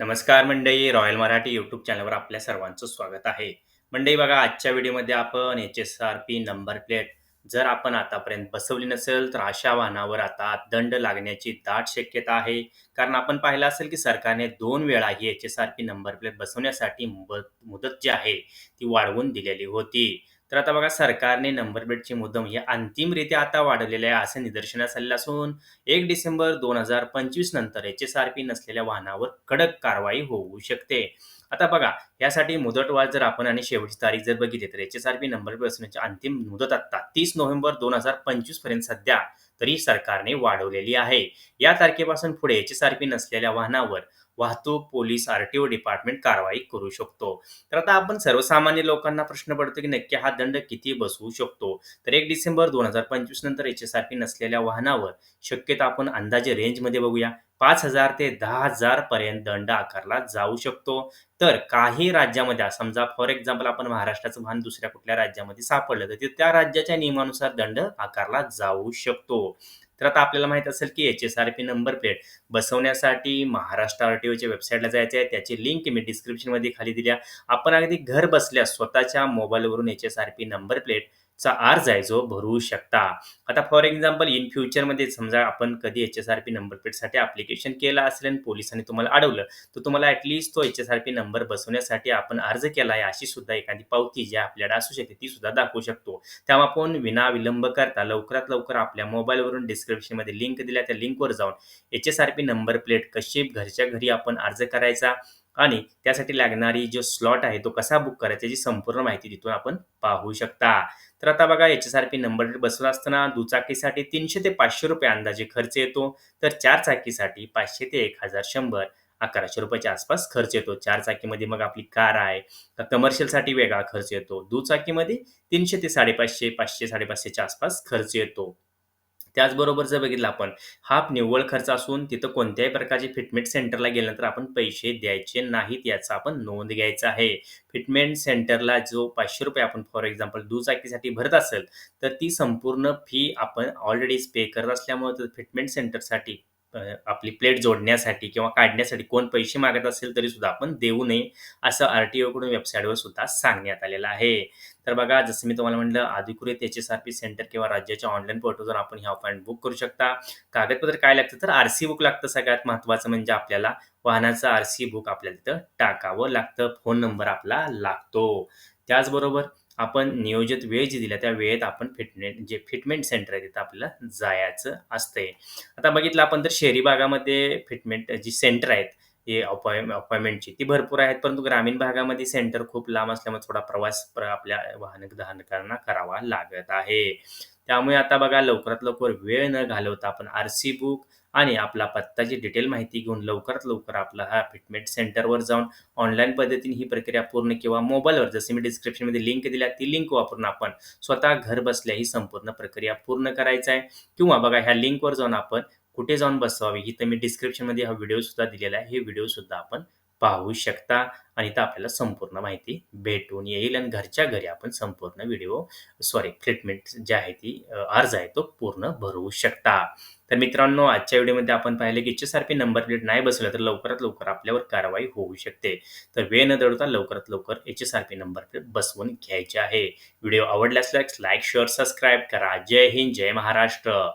नमस्कार मंडई royal Marathi YouTube चॅनलवर आपल्या सर्वांचं स्वागत आहे. मंडई बघा आजच्या व्हिडिओमध्ये आपण H S R P number plate जर आपण आतापर्यंत बसवली नसेल तर अशा वाहनावर आता दंड लागण्याची दाट शक्यता आहे. कारण आपण पाहिलं असेल की सरकारने दोन वेळा ही H S R P number plate बसवण्यासाठी मुदत जी आहे ती वाढवून दिलेली होती. तर आता बघा सरकारने नंबर प्लेटची मुदम या अंतिमरित्या आता वाढवलेले आहे असे निदर्शनास आलेले असून एक डिसेंबर दोन हजार पंचवीस नंतर एच एस आर पी नसलेल्या वाहनावर कडक कारवाई होऊ शकते. आता बघा यासाठी मुदतवाढ जर आपण आणि शेवटची तारीख जर बघितली तर H S R P number बसण्याची अंतिम मुदत आता तीस नोव्हेंबर दोन हजार पंचवीसपर्यंत सध्या तरी सरकारने वाढवलेली आहे. या तारखेपासून पुढे एच एस आर पी नसलेल्या वाहनावर वाहतूक पोलीस आरटीओ डिपार्टमेंट कारवाई करू शकतो. तर आता आपण सर्वसामान्य लोकांना प्रश्न पडतो की नक्की हा दंड किती बसवू शकतो? तर एक डिसेंबर दोन हजार पंचवीस नंतर एच एस आर पी नसलेल्या वाहनावर शक्यतो आपण अंदाजे रेंजमध्ये बघूया. पाच हजार ते दहा हजार पर्यंत दंड आकारला जाऊ शकतो. तर काही राज्यामध्ये समजा फॉर एक्झाम्पल आपण महाराष्ट्राचं वाहन दुसऱ्या कुठल्या राज्यामध्ये सापडलं तर ते त्या राज्याच्या नियमानुसार दंड आकारला जाऊ शकतो. तर आता आपल्याला माहीत असेल की H S R P number plate बसवण्यासाठी महाराष्ट्र आर टी ओच्या वेबसाईटला जायचं आहे त्याची लिंक मी डिस्क्रिप्शनमध्ये खाली दिल्या. आपण अगदी घर बसल्या स्वतःच्या मोबाईलवरून H S R P number plate चा अर्ज आहे जो भरू शकता. आता फॉर एक्झाम्पल इन फ्युचरमध्ये समजा आपण कधी H S R P number प्लेटसाठी अप्लिकेशन केलं असेल आणि पोलिसांनी तुम्हाला अडवलं तर तुम्हाला ॲटलिस्ट तो H S R P number number बसवण्यासाठी आपण अर्ज केला आहे अशी सुद्धा एखादी पावती जी आपल्याला असू शकते ती सुद्धा दाखवू शकतो. तेव्हा आपण विना विलंब करता लवकरात लवकर आपल्या मोबाईलवरून डिस्क्रिप्शनमध्ये लिंक दिल्या त्या लिंकवर जाऊन H S R P number plate कशी घरच्या घरी आपण अर्ज करायचा आणि त्यासाठी लागणारी जो स्लॉट आहे तो कसा बुक करायचा याची संपूर्ण माहिती तिथून आपण पाहू शकता. तर आता बघा H S R P number plate बसवला असताना दुचाकीसाठी तीनशे ते पाचशे रुपये अंदाजे खर्च येतो. तर चार चाकीसाठी पाचशे ते एक हजार शंभर. अकराशे रुपयाच्या आसपास खर्च येतो. चार चाकीमध्ये मग आपली कार आहे तर कमर्शियलसाठी वेगळा खर्च येतो. दुचाकीमध्ये तीनशे ते साडेपाचशे पाचशे साडेपाचशेच्या आसपास खर्च येतो. त्याचबरोबर जर बघितलं आपण हा निव्वळ खर्च असून तिथं कोणत्याही प्रकारचे फिटमेंट सेंटरला गेल्यानंतर आपण पैसे द्यायचे नाहीत याचा आपण नोंद घ्यायचा आहे. फिटमेंट सेंटरला जो पाचशे रुपये आपण फॉर एक्झाम्पल दुचाकीसाठी भरत असेल तर ती संपूर्ण फी आपण ऑलरेडीच पे करत असल्यामुळे फिटमेंट सेंटरसाठी अ, आपली प्लेट जोडण्यासाठी किंवा काढण्यासाठी कोण पैसे मागत असेल तरी सुद्धा आपण देऊ नये असं आर टी ओकडून वेबसाईटवर सुद्धा सांगण्यात आलेलं आहे. तर बघा जसं मी तुम्हाला म्हटलं अधिकृत H S R P centre किंवा राज्याच्या ऑनलाईन पोर्टलवर आपण ही अपॉइंट बुक करू शकता. कागदपत्र काय लागतं तर आर सी बुक लागतं सगळ्यात महत्त्वाचं म्हणजे आपल्याला वाहनाचं आर सी बुक आपल्याला तिथं टाकावं लागतं. फोन नंबर आपला लागतो. त्याचबरोबर आपण नियोजित वेळ जी दिल्या त्या वेळेत आपण फिटमेंट जे फिटमेंट सेंटर आहे तिथं आपल्याला जायचं असतंय. आता बघितलं आपण तर शहरी भागामध्ये फिटमेंट जी सेंटर आहेत हे अपॉइं अपॉइंटमेंटची ती भरपूर आहेत परंतु ग्रामीण भागामध्ये सेंटर खूप लांब असल्यामुळे थोडा प्रवास प्र- आपल्या वाहन धारकांना करावा लागत आहे. त्यामुळे आता बघा लवकरात लवकर वेळ न घालवता आपण आर सी बुक आणि आपला पत्ताची डिटेल माहिती घेऊन लवकरात लवकर आपला हा फिटमेंट सेंटरवर जाऊन ऑनलाईन पद्धतीने ही प्रक्रिया पूर्ण किंवा मोबाईलवर जसे मी डिस्क्रिप्शनमध्ये लिंक दिल्या ती लिंक वापरून आपण स्वतः घर बसल्या ही संपूर्ण प्रक्रिया पूर्ण करायचा आहे. किंवा बघा ह्या लिंकवर जाऊन आपण कुठे जाऊन बसवावी ही तर मी डिस्क्रिप्शनमध्ये हा व्हिडिओ सुद्धा दिलेला आहे. हे व्हिडिओ सुद्धा आपण पाहू शकता. आणि तर आपल्याला संपूर्ण माहिती भेटून येईल आणि घरच्या घरी आपण संपूर्ण व्हिडिओ सॉरी ट्रीटमेंट जी आहे ती अर्ज आहे तो पूर्ण भरवू शकता. तर मित्रांनो आजच्या व्हिडिओमध्ये आपण पाहिले की इच्छेसारखी नंबर प्लेट नाही बसवलं तर लवकरात लवकर आपल्यावर कारवाई होऊ शकते. तर वेळ न दडवता लवकरात लवकर एचएसआरपी नंबर प्लेट बसवून घ्यायचे आहे. व्हिडिओ आवडल्यास लाईक शेअर सबस्क्राईब करा. जय हिंद जय महाराष्ट्र.